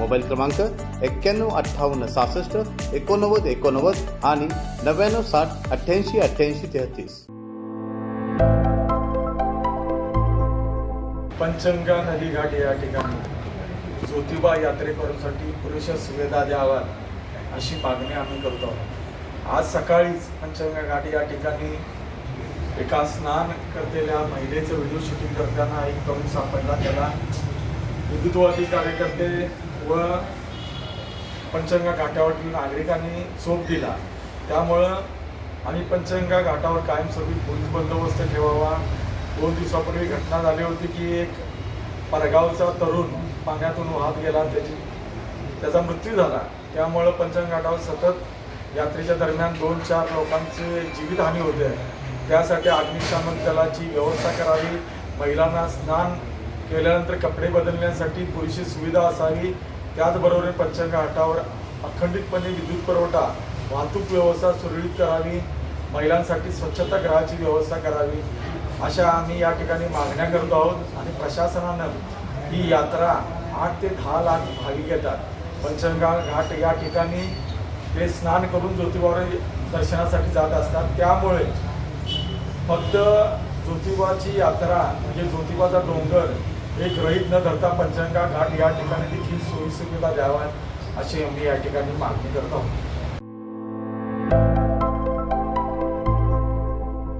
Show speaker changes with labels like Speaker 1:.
Speaker 1: Mobile क्रमांक एक्क्याण्णव अठ्ठावन्न सहासष्ट एकोणनव्वद एकोणनव्वद आणि नव्याण्णव साठ अठ्ठ्याऐंशी अठ्ठ्याऐंशी तेहतीस.
Speaker 2: पंचंगा नदी घाट या ठिकाणी ज्योतिबा यात्रेकरूंसाठी पुरेशा सुविधा द्याव्यात अशी मागणी आम्ही करतो आहोत. आज सकाळीच पंचंगा घाट या ठिकाणी एका स्नान करतेल्या महिलेचं व्हिडिओ शूटिंग करताना एक तरुण सापडला. त्याला हिंदुत्ववादी कार्यकर्ते व पंचगंगा घाटावरील नागरिकांनी सोप दिला. त्यामुळं आणि पंचगंगा घाटावर कायमस्वरूपी पोलीस बंदोबस्त ठेवावा. दोन दिवसापूर्वी घटना झाली होती की एक परगावचा तरुण पाण्यातून वाहत गेला. त्याची त्याचा मृत्यू झाला. त्यामुळं पंचगंगा घाटावर सतत यात्रेच्या दरम्यान दोन चार लोकांचे जीवितहानी होते. त्यासाठी अग्निशामक दलाची व्यवस्था करावी. महिलांना स्नान केल्यानंतर कपडे बदलण्यासाठी पुरेशी सुविधा असावी. त्याचबरोबर पंचांग घाटावर अखंडितपणे विद्युत पुरवठा वाहतूक व्यवस्था सुरळीत करावी. महिलांसाठी स्वच्छतागृहाची व्यवस्था करावी. अशा आम्ही या ठिकाणी मागण्या करत आहोत आणि प्रशासनानं ही यात्रा आठ ते दहा लाख भागी घेतात पंचंगा घाट या ठिकाणी ते स्नान करून ज्योतिबावर दर्शनासाठी जात असतात. त्यामुळे फक्त ज्योतिबाची यात्रा म्हणजे ज्योतिबाचा डोंगर एक रहित न धरता पंचांगा घाट या ठिकाणी देखील सोयीसुविधा द्याव्यात अशी आम्ही या ठिकाणी मागणी करत आहोत.